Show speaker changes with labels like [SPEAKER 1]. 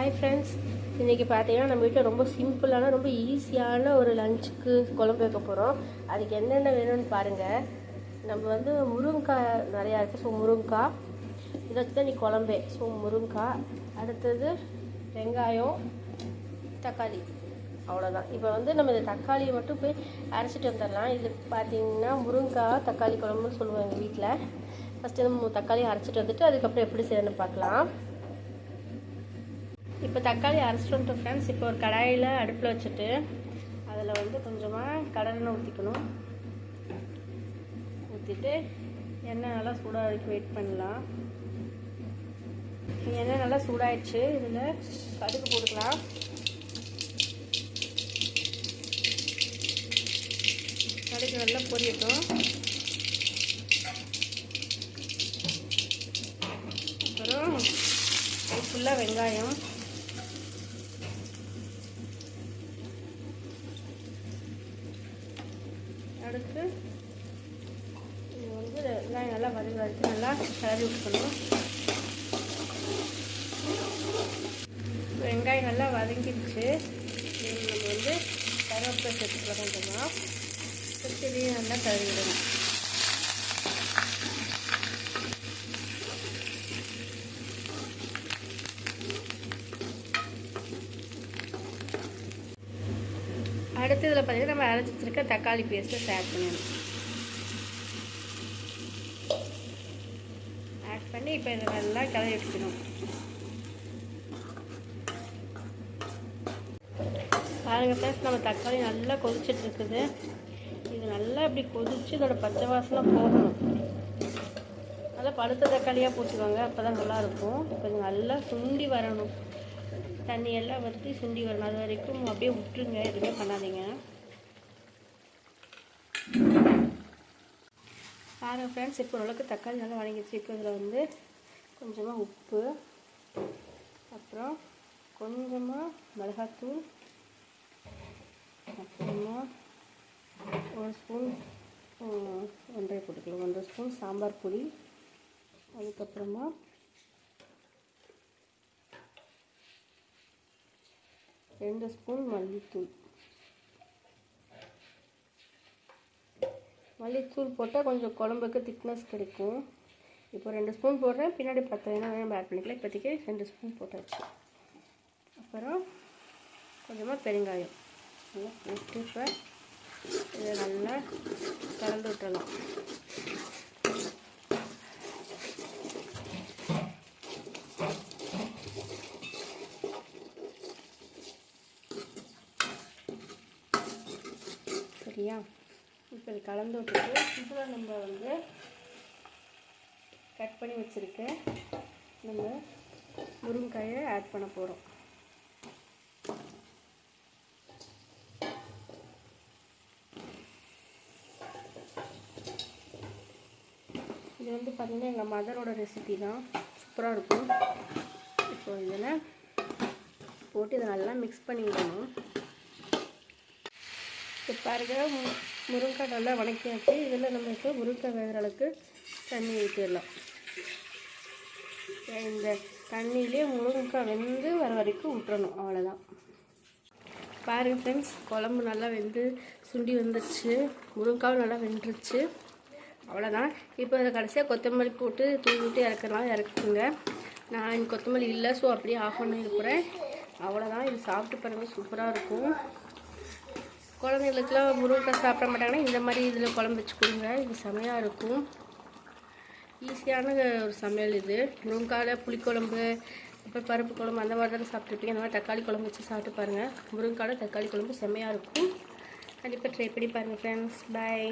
[SPEAKER 1] Hi friends இன்றைக்கி பார்த்தீங்கன்னா நம்ம வீட்டில் ரொம்ப சிம்பிளான ரொம்ப ஈஸியான ஒரு லஞ்சுக்கு குழம்பு வைக்க போகிறோம் அதுக்கு என்னென்ன வேணும்னு பாருங்கள் நம்ம வந்து முருங்கைக்காய் நிறையா இருக்குது ஸோ முருங்கைக்காய். இதை வச்சு தான் நீ குழம்பே. ஸோ முருங்கைக்காய். அடுத்தது வெங்காயம் தக்காளி. அவ்வளோதான் இப்போ வந்து நம்ம இந்த தக்காளியை மட்டும் போய் அரைச்சிட்டு வந்துடலாம். இது பார்த்தீங்கன்னா முருங்கைக்காய் தக்காளி குழம்புன்னு சொல்லுவோம் எங்கள் வீட்டில் ஃபஸ்ட்டு நம்ம தக்காளி அரைச்சிட்டு வந்துட்டு அதுக்கப்புறம் எப்படி செய்யணும்னு பார்க்கலாம் இப்போ தக்காளி அரைச்சிட்டு வந்துட்டோம் ஃப்ரெண்ட்ஸ் இப்போ ஒரு கடாயில் அடுப்பில் வச்சுட்டு அதில் வந்து கொஞ்சமாக கடலெண்ணெய் ஊற்றிக்கணும் ஊற்றிட்டு எண்ணெய் நல்லா சூடாக வரைக்கும் வெயிட் பண்ணலாம். எண்ணெய் நல்லா சூடாயிடுச்சு. இதில் கடுகு போட்டுக்கலாம். கடுகு நல்லா பொரியட்டும். அப்புறம் ஃபுல்லாக வெங்காயம். அடுத்து இது வந்து வெங்காயம் நல்லா வதங்க வரைக்கும் நல்லா கிளறி விட்டுக்கணும் வெங்காயம் நல்லா வதங்கிடுச்சு. நம்ம வந்து கருவேப்பிலை சேர்த்துக்கலாம் கொஞ்சமாக ஃபஸ்ட் நல்லா கழுவிடணும் அடுத்து இதில் பார்த்தீங்கன்னா நம்ம அரைச்சி வச்சுருக்க தக்காளி பேஸ்ட்டை ஆட் பண்ணணும் ஆட் பண்ணி இப்போ இதை நல்லா கிளறி வச்சுக்கணும் பாருங்கள் ஃப்ரெண்ட்ஸ் நம்ம தக்காளி நல்லா கொதிச்சுட்டு இருக்குது. இது நல்லா இப்படி கொதித்து இதோட பச்சை வாசனை போகணும் நல்லா பழுத்த தக்காளியாக போட்டுக்கோங்க அப்போ தான் நல்லாயிருக்கும் இப்போ இது நல்லா சுண்டி வரணும். தண்ணி வந்து வற்றி சுண்டி வரணும். அது வரைக்கும் அப்படியே விட்டுருங்க. எதுவுமே பண்ணாதீங்க. பாருங்கள் ஃப்ரெண்ட்ஸ் இப்போ ஓரளவுக்கு தக்காளி நல்லா வணங்கிடுச்சு. இப்போ இதில் வந்து கொஞ்சமாக உப்பு அப்புறம் கொஞ்சமாக மிளகாத்தூள் அப்புறமா ஒரு ஸ்பூன் ஒன்றரை போட்டுக்கலாம். ஒன்றரை ஸ்பூன் சாம்பார் பொடி அதுக்கப்புறமா ரெண்டு ஸ்பூன் மல்லித்தூள். மல்லித்தூள் போட்டால் கொஞ்சம் குழம்புக்கு திக்னஸ் கிடைக்கும். இப்போ ரெண்டு ஸ்பூன் போடுறேன். பின்னாடி பத்து வேணால் வேணும் ஆட் பண்ணிக்கலாம். இப்போதைக்கு ரெண்டு ஸ்பூன் போட்டாச்சு. அப்புறம் கொஞ்சமாக பெருங்காயம். நல்லா போட்டு இப்போ இதை நல்லா கலந்து விட்டுறலாம் சரியா இப்போ இது கலந்து விட்டுட்டு இதில் நம்ம வந்து கட் பண்ணி வச்சுருக்க நம்ம முருங்கைக்காயை ஆட் பண்ண போகிறோம் இது வந்து பார்த்திங்கன்னா எங்கள் மதரோட ரெசிபி தான். சூப்பராக இருக்கும். இப்போ இதில் போட்டு இதை நல்லா மிக்ஸ் பண்ணி விடணும் இப்போ பாருங்க. மு- முருங்கைக்காய் நல்லா வணக்கியாச்சு. இதில் நம்ம இப்போ முருங்கைக்காய் வேகிற அளவுக்கு தண்ணி ஊற்றிடலாம் இந்த தண்ணியிலே முருங்கைக்காய் வெந்து வர வரைக்கும் விட்டுறணும் அவ்வளோதான் பாருங்க ஃப்ரெண்ட்ஸ் குழம்பு நல்லா வெந்து சுண்டி வந்துருச்சு. முருங்காவும் நல்லா வெந்துருச்சு. அவ்வளோதான் இப்போ அதை கடைசியாக கொத்தமல்லி போட்டு தூவி விட்டு இறக்கலாம் இறக்குங்க. நான் இங்கே கொத்தமல்லி இல்லை. ஸோ அப்படியே ஆஃப் பண்ணி இருக்கிறேன் அவ்வளோதான் இது சாப்பிட்டு பாருங்கள் சூப்பராக இருக்கும். குழந்தைங்களுக்குலாம் முருங்கைக்காய் சாப்பிட மாட்டாங்கன்னா இந்த மாதிரி இதில் குழம்பு வச்சு கொடுங்க இது செமையாக இருக்கும். ஈஸியான ஒரு சமையல் இது. முருங்காயில் புளிக்குழம்பு அப்புறம் பருப்பு குழம்பு அந்த மாதிரி தானே சாப்பிட்ருப்பீங்க அந்த மாதிரி தக்காளி குழம்பு வச்சு சாப்பிட்டு பாருங்கள் முருங்காயில் தக்காளி குழம்பு செம்மையாக இருக்கும். கண்டிப்பாக ட்ரை பண்ணி பாருங்கள் ஃப்ரெண்ட்ஸ் பாய்